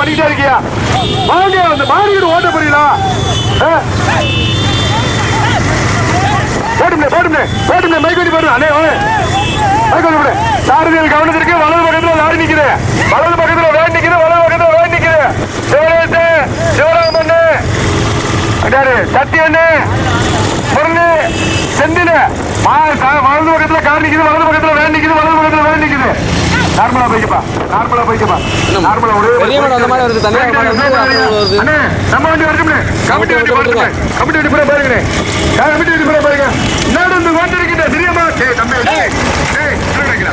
பண்ணிட்டே பண்ணிக்கிட்டே இருக்கியா? வாங்க வந்து மாறிக்கிட்டு ஓட்ட புரியல போட்டுமே போட்டுமே போட்டுமே மைக்கோடி போடுங்க அண்ணே வாங்க. மைக்கோடி போடு. சாரதியில் கவனத்திற்கு வலது பக்கத்துல லாரி நிக்குது. வலது பக்கத்துல வேன் நிக்குது வலது பக்கத்துல வேன் நிக்குது. சிவராம் அண்ணே அடாரு சத்தியண்ணு முருகு செந்தில வலது பக்கத்துல கார் நிக்குது வலது பக்கத்துல வேன் நிக்குது வலது பக்கத்துல வேன் நிக்குது. நார்மலா போய்க்கப்பா நார்மலா போய்க்கப்பா நார்மலா ஒரே பெரிய வண்டி அந்த மாதிரி வருது, தனியா அது வருது. அண்ணே நம்ம வண்டி கமிட்டி வண்டி வரட்டும்ண்ணே கமிட்டி வண்டி பூரா பாருங்கண்ணே. கமிட்டி வண்டி பூரா பாருங்க. நடந்து கொண்டிருக்கின்ற சிறியம்மா டேய் தம்பி டேய். டேய் நினைக்கிறா?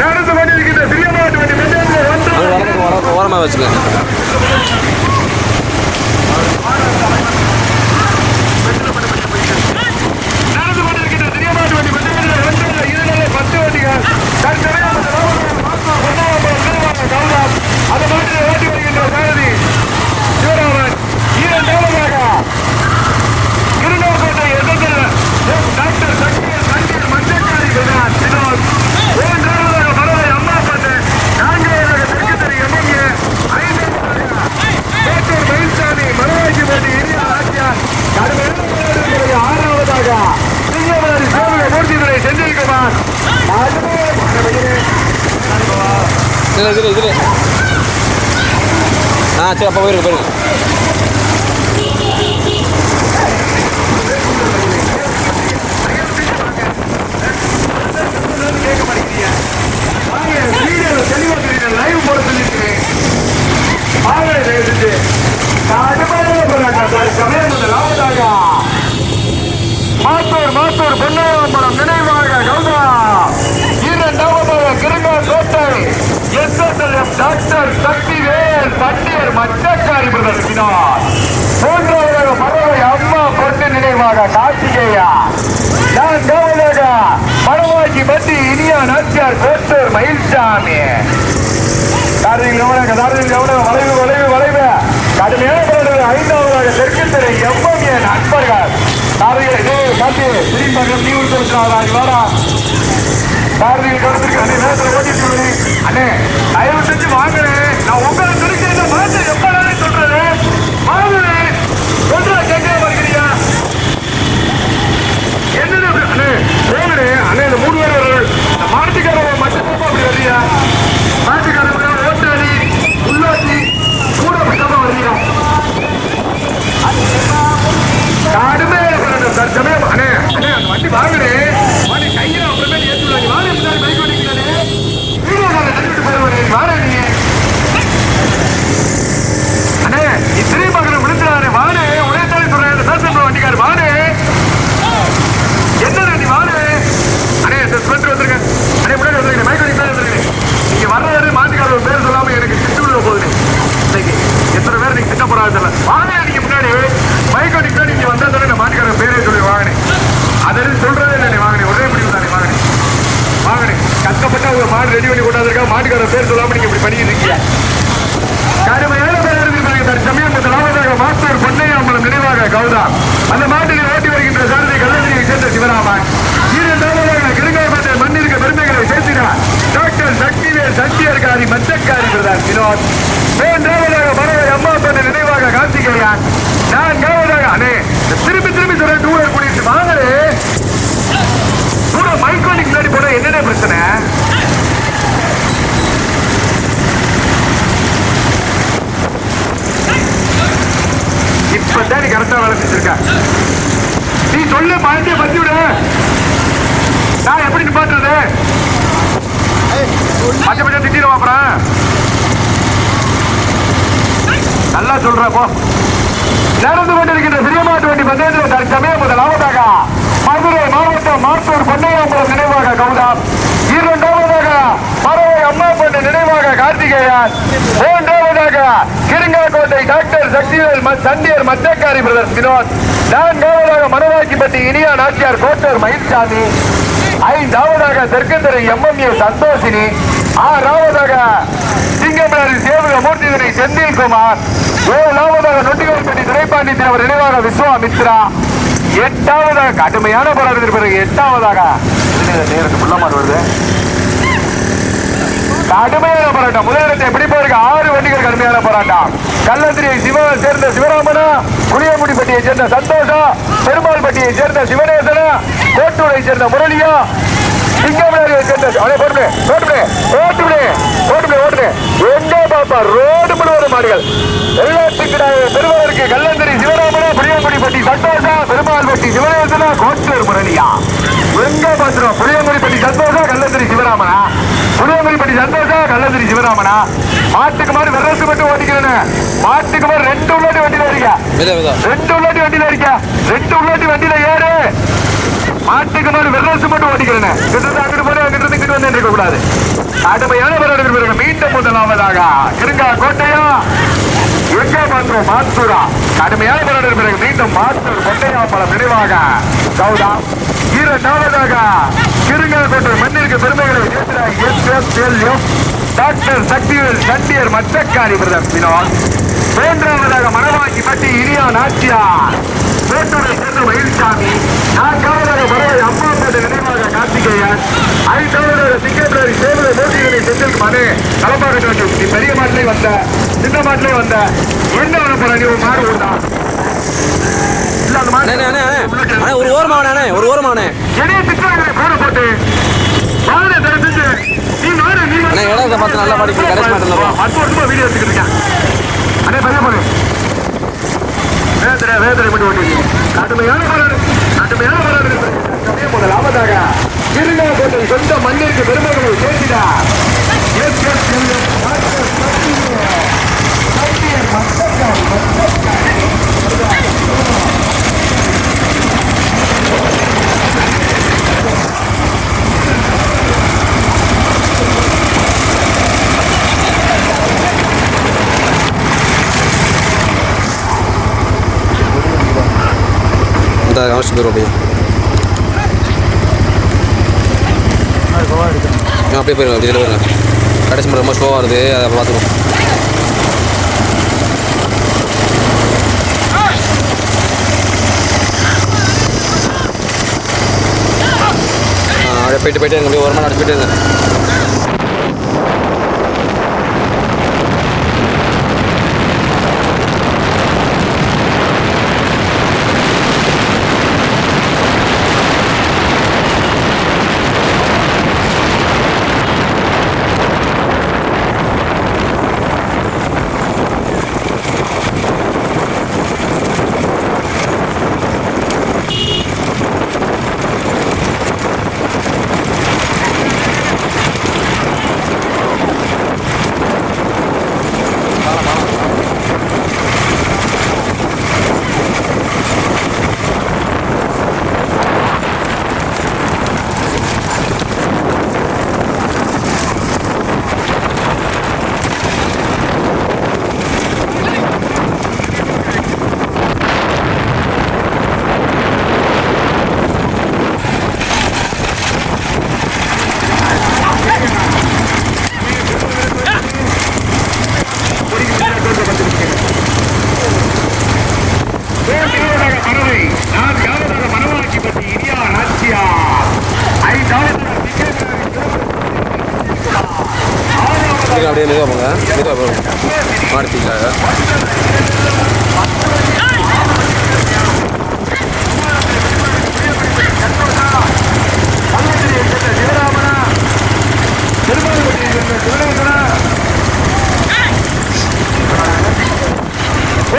நடந்து கொண்டிருக்கின்ற சிறியம்மா வண்டி வரதுக்கு ஓர- ஓரமா வச்சுக்க நடந்து கொண்டிருக்கின்ற சிறியமாட்டு வண்டி மெஜாரிட்டி ரெண்டு இல்லை, இது இல்லை, பத்து வண்டிகள் தற்சமயம் அந்த ராமநாதபுரம் மாத்தூர் பொன்னாவரம் திருவாரூர் கவுதாம் அந்த மாட்டில் ஓட்டி வருகின்ற சாரதி சிவராமன் இரண்டாவதாக திருநெல்வேலி எதிர்க்கிற எம் டாக்டர் சக்தியர் சங்கர் மஞ்சக்காரி வினாத் வினோத் மூன்றாவதாக மதுரை அம்மாப்பட்டு நான்காவதாக தெற்குத்தறி எம்எம்ஏ ஐந்தாவதாக கோட்டூர் மயில்சாமி மனோஜி போட்டி இந்திய ஆட்சியார் கடுமையான போராட்டத்தினுடைய ஆறாவதாக சிங்கமலரி சோழ மூர்த்திதுரை செந்தில்குமார் இதுல இதுல இதுல ஆ சரி ஓட்டி வருகின்ற சாரதி கல்லூரியை சேர்ந்த சிவராமன். இரண்டாவதாக கிருங்காபட்டை மண்ணிற்கு பெருமைகளை சேர்த்தினார் டாக்டர் சக்திவேல் சத்தியர்காரி மச்சக்காரி பிரதான் வினோத். மூன்றாவதாக மரவை அம்மா பண்ண நினைவாக கார்த்திகேயன். நான்காவதாக அண்ணே திருப்பி திரும்பி சொல்ற டூலர் கூட்டிட்டு வாங்களே. கூட மைக்கோனிக் முன்னாடி போட என்னென்ன பிரச்சனை? இப்பதான் நீ கரெக்டா வேலை செஞ்சிருக்க நீ சொல்லு பாண்டிய பத்தி விடு. நான் எப்படி நிப்பாட்டுறது? பச்சை பச்சை திட்டிடுவோம் அப்புறம். நல்லா சொல்ற போ. நடந்து கொண்டிருக்கின்ற சிறியமாட்டு வண்டி பந்தயத்தில் தற்சமயம் முதலாவதாக மதுரை மாவட்டம் மாத்தூர் பொன்னையாம்பலம் நினைவாக கௌதம் இரண்டாவதாக பறவை அம்மா பண்ண நினைவாக கார்த்திகேயன். மூன்றாவது கோட்டை டாக்டர் சக்திவேல் சண்டியர் மச்சக்காரி பிரதர் வினோத் நான்காவதாக மனவாக்கிப்பட்டி இனியா நாச்சியார் கோட்டர் மயில்சாமி ஐந்தாவதாக தெற்கந்தரை எம்எம்ஏ சந்தோஷினி ஆறாவதாக சிங்கமேரி சேவக மூர்த்திதனை செந்தில்குமார் ஏழாவதாக நொட்டிகள்பட்டி துரைப்பாண்டி அவர் நினைவாக விஸ்வாமித்ரா எட்டாவதாக கடுமையான போராட்டத்திற்கு பிறகு எட்டாவதாக நேருக்கு நேரத்து புள்ளமாடு வருது. கடுமையான போராட்டம். முதலிடத்தை பிடிப்பதற்கு ஆறு வண்டிகள் கடுமையான போராட்டம். கள்ளந்திரியை சிவ சேர்ந்த சிவராமனா குளியமுடிப்பட்டியை சேர்ந்த சந்தோஷா பெருமாள்பட்டியை சேர்ந்த சிவநேசனா கோட்டூரை சேர்ந்த முரளியா சிங்கமலையை சேர்ந்த அடே போட்டுமே போட்டுமே ஓட்டுமே போட்டுமே ஓட்டுமே எங்க பாப்பா? ரோடு முழுவதும் மாடுகள். எல்லாத்துக்கு பெருமாளுக்கு கள்ளந்திரி சிவராமனா புளியங்குடிப்பட்டி சந்தோஷா பெருமாள்பட்டி சிவநேசனா கோட்டூர் முரளியா. எங்க பாத்துறோம்? புளியங்குடிப்பட்டி சந்தோஷா கள்ளந்திரி சிவராமனா? புளியங்குடிப்பட்டி சந்தோஷா கள்ளந்திரி சிவராமனா? மாட்டுக்கு மாதிரி வெரசு மட்டும் ஓட்டிக்கிறேன்னு மாட்டுக்கு மாதிரி ரெண்டு உள்ளாட்டி வண்டியில இருக்க ரெண்டு உள்ளாட்டி வண்டியில இருக்க ரெண்டு உள்ளாட்டி வண்டியில ஏறு. மாட்டுக்கு மாதிரி வெரசு மட்டும் ஓட்டிக்கிறேன்னு கிட்ட அங்கிட்டு போய் அங்கிட்டு இருந்து இங்கிட்டு வந்து இருக்க கூடாது. கடுமையான வரலாறு பிறகு மீண்டும் முதலாவதாக இருங்கா கோட்டையா? எங்க மாத்திரம் மாத்தூரா. கடுமையான வரலாறு பிறகு மீண்டும் மாத்தூர் கோட்டையா பல நினைவாக கௌதா இரண்டாவதாக கிருங்கல்கோட்டை மண்ணிற்கு பெருமைகளை டாக்டர் சக்திவேல் சண்டியர் மச்சக்காரி வினோத். மூன்றாவதாக மணவாக்கி பட்டி இனியா நாச்சியார். மேட்டூரை சேர்ந்த மயில்சாமி நான்காவதாக மரவை அம்மா போட்ட நினைவாக கார்த்திகேயன் ஐந்தாவதாக சிங்கப்பூரி சேவலை மோதிகளை செந்தில் மனே களப்பாக நீ பெரிய மாட்டிலே வந்த சின்ன மாட்டிலே வந்த என்ன போற நீ ஒரு மாடு அண்ணே ஒரு ஓரமாவனே ஒரு ஓரமாவனே என்னைய திட்டுறாங்க போன போட்டு வாங்க தர செஞ்சு நீ வாரு நீ அண்ணே, இடத்தை பார்த்து நல்லா படிக்க, கடைசி மாட்டல வீடியோ எடுத்துக்கிட்டு இருக்கேன். அண்ணே பெரிய போடு வேதனை வேதனை பண்ணி ஓட்டி கடுமையான வரலாறு கடுமையான வரலாறு அப்படியே முதலாவதாக இருங்க போட்டு சொந்த மண்ணிற்கு பெருமைகளை சேர்த்திடா எஸ் எஸ் எஸ் டாக்டர் சத்தியர் Да, он что робить. அப்படியே போயிடும் அப்படியே போயிடும் கடைசி மட்டும் ரொம்ப ஸ்லோவாக வருது அதை பார்த்துக்கோ. அப்படியே போயிட்டு போயிட்டு எங்களுக்கு ஒரு மணி நேரம் போயிட்டு இருந்தேன்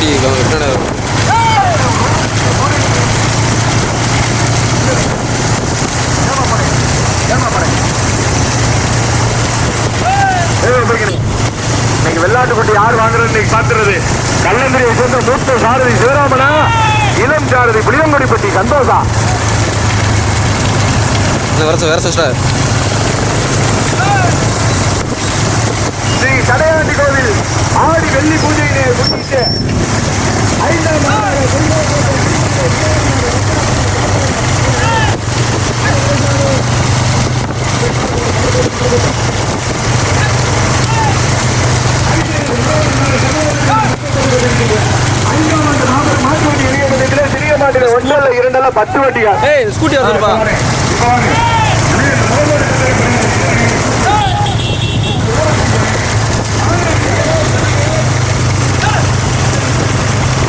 ஸ்கூட்டி என்னென்ன இன்னைக்கு வெள்ளாட்டுக்குட்டி யார் வாங்குறது இன்னைக்கு பாத்துறது கல்லந்திரியை சேர்ந்த மூத்த சாரதி சிவராமனா இளம் சாரதி புளியங்குடிப்பட்டி சந்தோஷா? என்ன வர வேற சிஸ்டர். கடையாண்டி கோவில் ஆடி வெள்ளி பூஜையினை முன்னிட்டு ஐந்தாம் சிறிய மாட்டில ஒன்றல்ல இரண்டல்ல பத்து வண்டிகள் ஏய் ஸ்கூட்டி வந்துருப்பா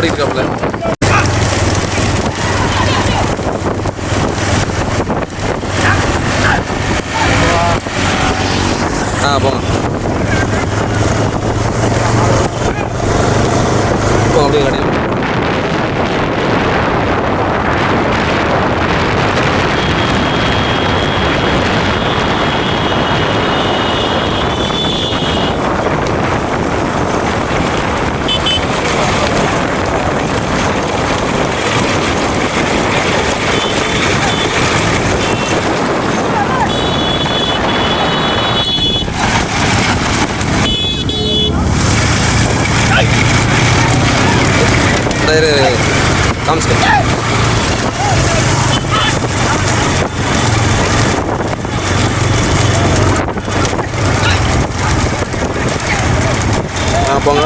மாடு ஓடிக்கிறாப்புல ஆ போங்க போங்க அப்படியே கடையில் இரு, இரு, ஆ போங்க.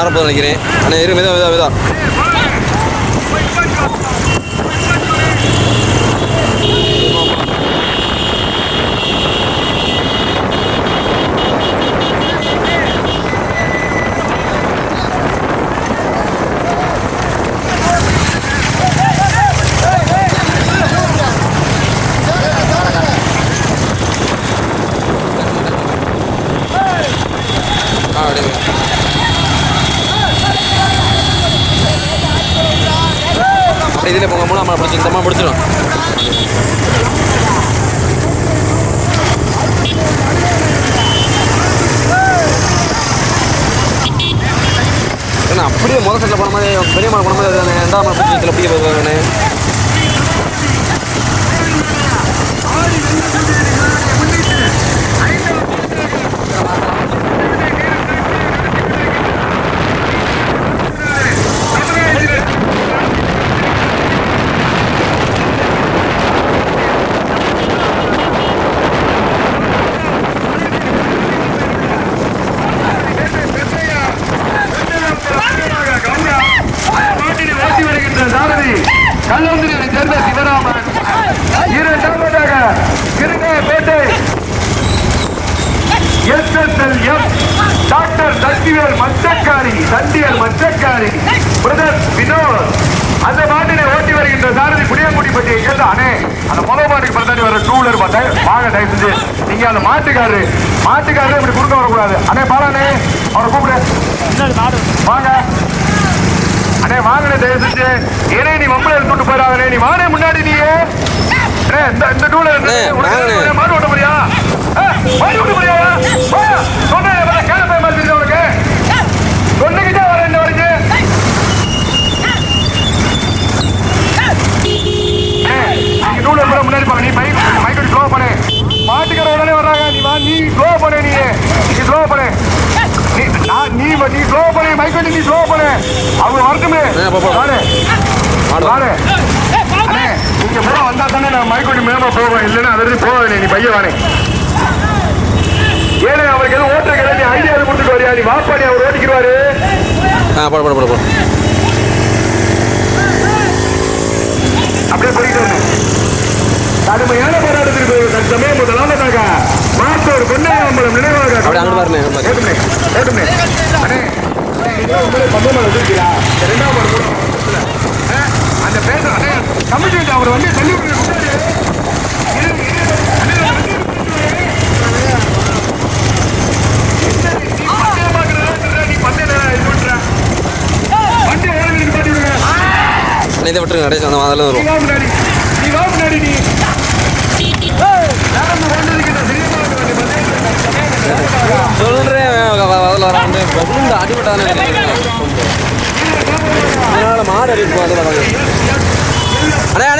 நானும் நினைக்கிறேன். ஆனால் இரு விதம் விதம் விதம் ஆ அப்படியே அப்படியே இதில் போங்க மூணாம் பிடிச்சி இந்த அம்மா பிடிச்சிடும் ஏன்னா அப்படியே முதல் செட்டில் போன மாதிரி பெரிய மலை போன மாதிரி அது ரெண்டாம் மலை பிடிச்சி இதில் அப்படியே போவாங்கண்ணே மாட்டினை ஓட்டி வருகின்ற சாரதி கல்லூரியை சேர்ந்த சிவராமன் இரண்டாவதாக கிருங்காப்பேட்டை எஸ்எஸ்எல்எம் டாக்டர் சக்திவேல் மச்சக்காரி சண்டியல் மச்சக்காரி பிரதர் வினோத் அந்த மாட்டினை ஓட்டி வருகின்ற சாரதி புளியங்குடிப்பட்டியை சேர்ந்த அண்ணே அந்த முதல் மாட்டுக்கு பிறந்தாடி வர டூ வீலர் பார்த்தேன் வாங்க தயவு செஞ்சு நீங்க அந்த மாட்டுக்காரரு. மாட்டுக்காரரு இப்படி குறுக்க வரக்கூடாது. அண்ணே பாலானே அவரை கூப்பிடு. வாங்க. அண்ணே வாங்கண்ணே தயவு செஞ்சு ஏனே நீ மம்பளை எடுத்துட்டு போயிடாதே நீ வானே முன்னாடி நீ அண்ணே இந்த இந்த டூல அண்ணே, வாங்கண்ணே. மாடு ஓட்ட முடியா மாடு ஓட்ட முடியா முன்னாடி பாக்க நீ பைக் பைக் க்ளோ பண்ணு. மாட்டுக்கிற உடனே வர்றாங்க. நீ வா நீ க்ளோ பண்ணு நீ. நீ ஸ்லோ பண்ணு. நீ நான் நீ நீ க்ளோ பண்ணு. பைக் வண்டி நீ ஸ்லோ பண்ணு. அவங்க வரட்டுமே. வாடு. வாடு. அண்ணே நீங்க பூரா வந்தா தானே நான் மைக் வண்டி மேல போவேன். இல்லைன்னா அதிலிருந்து போவேன் நீ பைய வானே ஏழை அவருக்கு எதுவும் ஓட்டுற கிடையாது ஐடியா கொடுத்துட்டு வரியா நீ வாப்பாடி அவர் ஓட்டிக்கிறாரு ஆ போட போட போட போட. அவர் வண்டியை தள்ளி இதை விட்டுருங்க கடைசி அந்த மாதிரி வரும். நீ வா முன்னாடி. நீ சொல்கிறேன் அதில் வரான்னு பகுந்து அடிபட்டானே அதனால் மாடு அடிப்போம் அதில் வராங்க. அண்ணே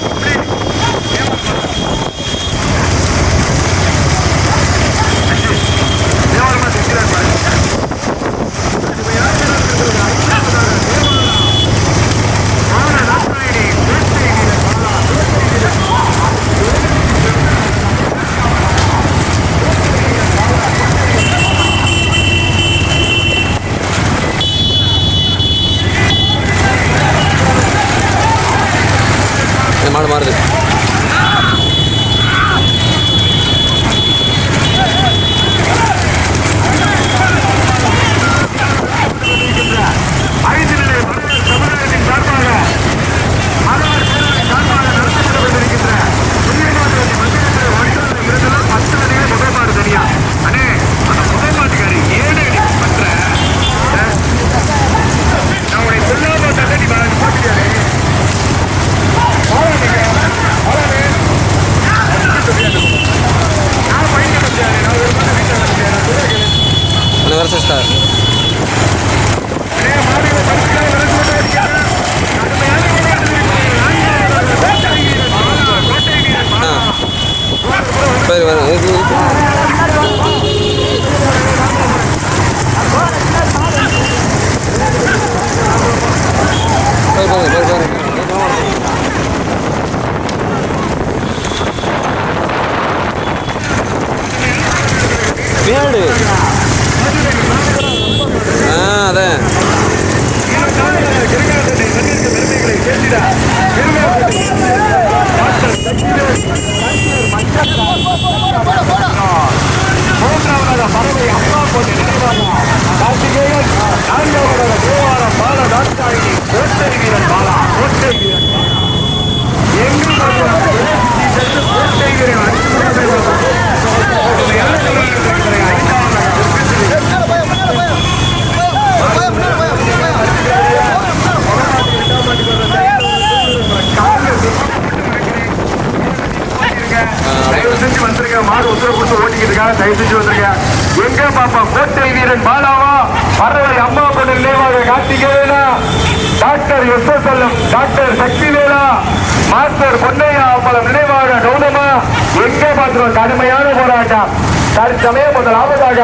எங்கே பார்க்கிறோம் கடுமையான போராட்டம். தற்சமயம் முதலாவதாக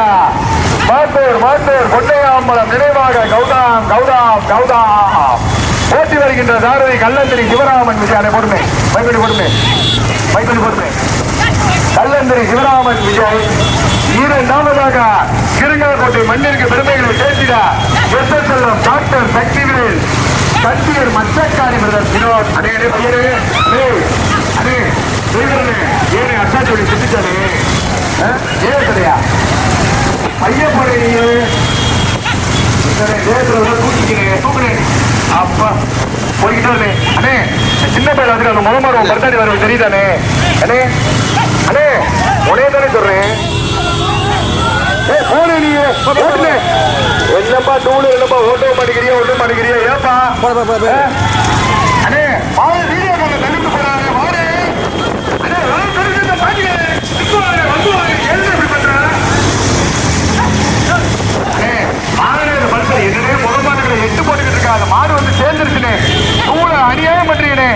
மாத்தூர் மாத்தூர் கொண்டையாம்பலம் நினைவாக கௌதாம் கௌதாம் கௌதாம். போட்டி வருகின்ற தாரதி கல்லந்திரி சிவராமன் விஜயான கொடுமை மைப்படி கொடுமை மைப்படி கொடுமை கல்லந்திரி சிவராமன் விஜய் இரண்டாவதாக கிருங்காக்கோட்டை மண்ணிற்கு பெருமைகளை சேர்த்திட எஸ் செல்வம் டாக்டர் சக்திவேல் சக்தியர் மச்சக்காரி விருதம் வினோத். அடே அடே அடே. ஏன் அட்டாச்சோடி சுத்திச்சாலே ஏன் சரியா பையன் போடுறீங்க தூக்கிக்கிறேன் தூக்குறேன் அப்பா போய்கிட்டே அண்ணே சின்ன பையன் வந்து அந்த முத மாறுவோம் பர்த்தாடி வரவங்க தெரியுதானே? அண்ணே அண்ணே உடனே தானே சொல்றேன். என்னப்பா டூலு என்னப்பா ஓட்டோ மாட்டேங்கிறியா ஒன்றும் மாட்டேங்கிறியா? ஏப்பா? அண்ணே மாடு வந்து சேர்ந்துருச்சுனே உங்களை அநியாயம் பண்றீனே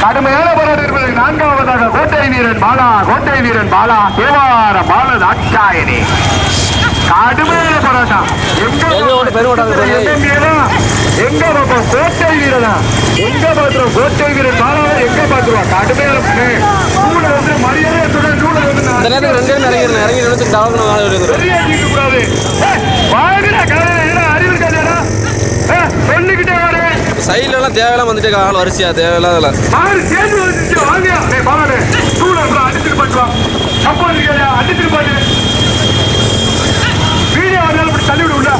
கடுமையான போராட்டம் இருப்பது நான்காவதாக கோட்டை வீரன் பாலா கோட்டை வீரன் பாலா தேவார பால தாட்சாயணி கடுமையான போராட்டம் எங்க பெருமாட்டம் எங்க பார்ப்போம் கோட்டை வீரனா? எங்க பாத்துறோம்? கோட்டை வீரன் பாலா எங்க பாத்துருவோம் கடுமையான. நூலை வந்து மரியாதை சொல்ற நூலை வந்து இந்த நேரத்துக்கு ரெண்டு பேரும் இறங்கிடணும். இறங்கி நினைச்சு தவக்கணும் ஆள் பெரிய அடிக்க கூடாது. வாங்கடா என்ன அறிவு இருக்காதேடா சொல்லிக்கிட்டே வரேன் சைடுல எல்லாம் தேவையெல்லாம் வந்துட்டு ஆள் வரிசையா தேவையில்லாத மாறு சேர்ந்து வந்துச்சு வாங்க. பாலாடே அப்புறம் அடிச்சிட்டு தப்பா இருக்கியா அடிச்சிட்டு பாட்டு வீடியோ வந்தாலும் இப்படி தள்ளி விடுல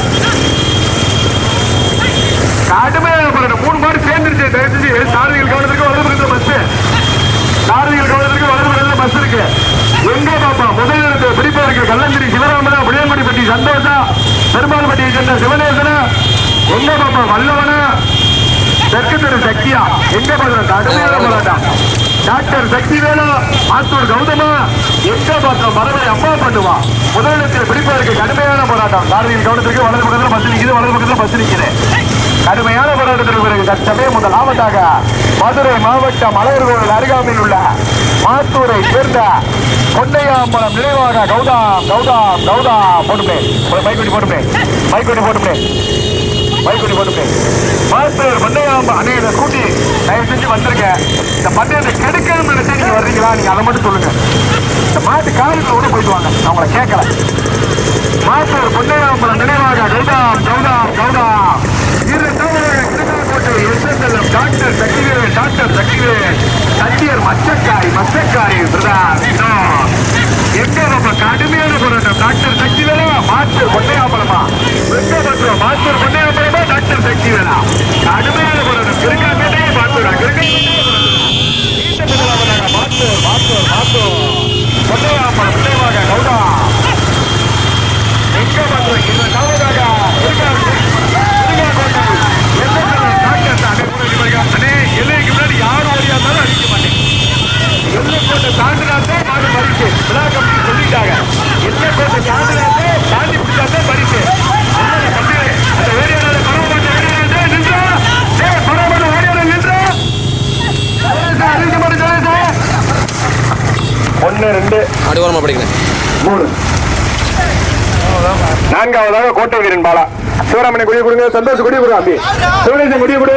கடுமையான போராட்டம் மூணு மாடு சேர்ந்துருச்சு தயவு செஞ்சு சாரதிகள் வலது பஸ் சாரதிகள் கவனத்திற்கு வலது பஸ் இருக்கு. எங்க பாப்பா? முதல் இடத்தை சிவராமனா புளியங்குடிப்பட்டி சந்தோஷா பெருமாள்பட்டியை சேர்ந்த சிவநேசனா? எங்க பாப்பா? வல்லவனா? தெற்கு தெரு சக்தியா எங்க கடுமையான போராட்டம். டாக்டர் சக்தி வேலு ஆத்தூர் கௌதமா. எங்க பார்த்தோம் மரபடி அப்பா பண்ணுவா. முதலிடத்தில் பிடிப்பதற்கு கடுமையான போராட்டம். சாரதியின் கவனத்திற்கு வலது பஸ் நிக்குது. வலது பக்கத்துல பஸ் நிக்குது. கடுமையான போராட்டத்திற்கு பிறகு தற்சமயம் முதலாவதாக மதுரை மாவட்டம் அழகர்கோவில் அருகாமையில் உள்ள மாத்தூரை சேர்ந்த கொண்டையாம்பலம் நினைவாக கௌதாம் கௌதாம் கௌதாம் போட்டுமே மைக்குட்டி போட்டுமே பைக்குடி போட்டுமே மைக்குட்டி போட்டுமே மாஸ்டர் பந்தயாம்ப அண்ணே இதை கூட்டி தயவு செஞ்சு வந்திருக்க இந்த பந்தயத்தை கெடுக்கணும்னு நினைச்சு நீங்க வர்றீங்களா? நீங்க அதை மட்டும் சொல்லுங்க. இந்த மாட்டு காலுக்குள்ள கூட போயிட்டு வாங்க. நான் உங்களை கேட்கல. மாஸ்டர் கொண்டையாம்பலம் நினைவாக கௌதாம் கௌதாம் கௌதாம். இரு தமிழக கிருஷ்ணாக்கோட்டை எஸ்எஸ்எல்எம் டாக்டர் சக்திவேல் டாக்டர் சக்திவேல். சத்தியர் மச்சக்காய் மச்சக்காய் பிரதான் எங்க நம்ம கடுமையான போராட்டம்? டாக்டர் சக்திவேலா மாஸ்டர் பொன்னையாம்பலமா? வெங்கபத்ரம் மாஸ்டர் பொன்னையாம்பலமா டாக்டர் சக்திவேலா? கடுமையான போராட்டம். கிருக்காமேட்டையே பார்த்துடா கிருக்கா மாஸ்டர் மாஸ்டர் மாஸ்டர். பொன்னையாம்பலம் நினைவாக கௌதம் எங்க பாக்குறோம் இந்த எல்லைக்கு முன்னாடி யாரும் ஓடியா இருந்தாலும் அடிக்க மாட்டேன். எல்லை கோட்டை தாண்டினாத்தே மாடு பரிசு விழா கமிட்டி சொல்லிட்டாங்க. எல்லை கோட்டை தாண்டினாத்தே தாண்டி பிடிச்சாத்தே பரிசு? அந்த வேலையாளர் பரவமாட்ட வேலையாளர் நின்றா? ஏய் பரவமாட்ட வேலையாளர் நின்றா? அறிவிக்க மாட்டேன் ரெண்டு. அடி ஓரமா படிக்கிறேன். மூணு. நான்காவதாக கோட்டை வீரன் பாலா. சிவராமனை குடிய கொடுங்க. சந்தோஷ் குடிய கொடு அம்பி சிவனேசன் குடிய கொடு.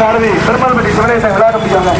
சாரதி பெருமாள்பட்டி சிவனேசன் விளையாட முடியாங்க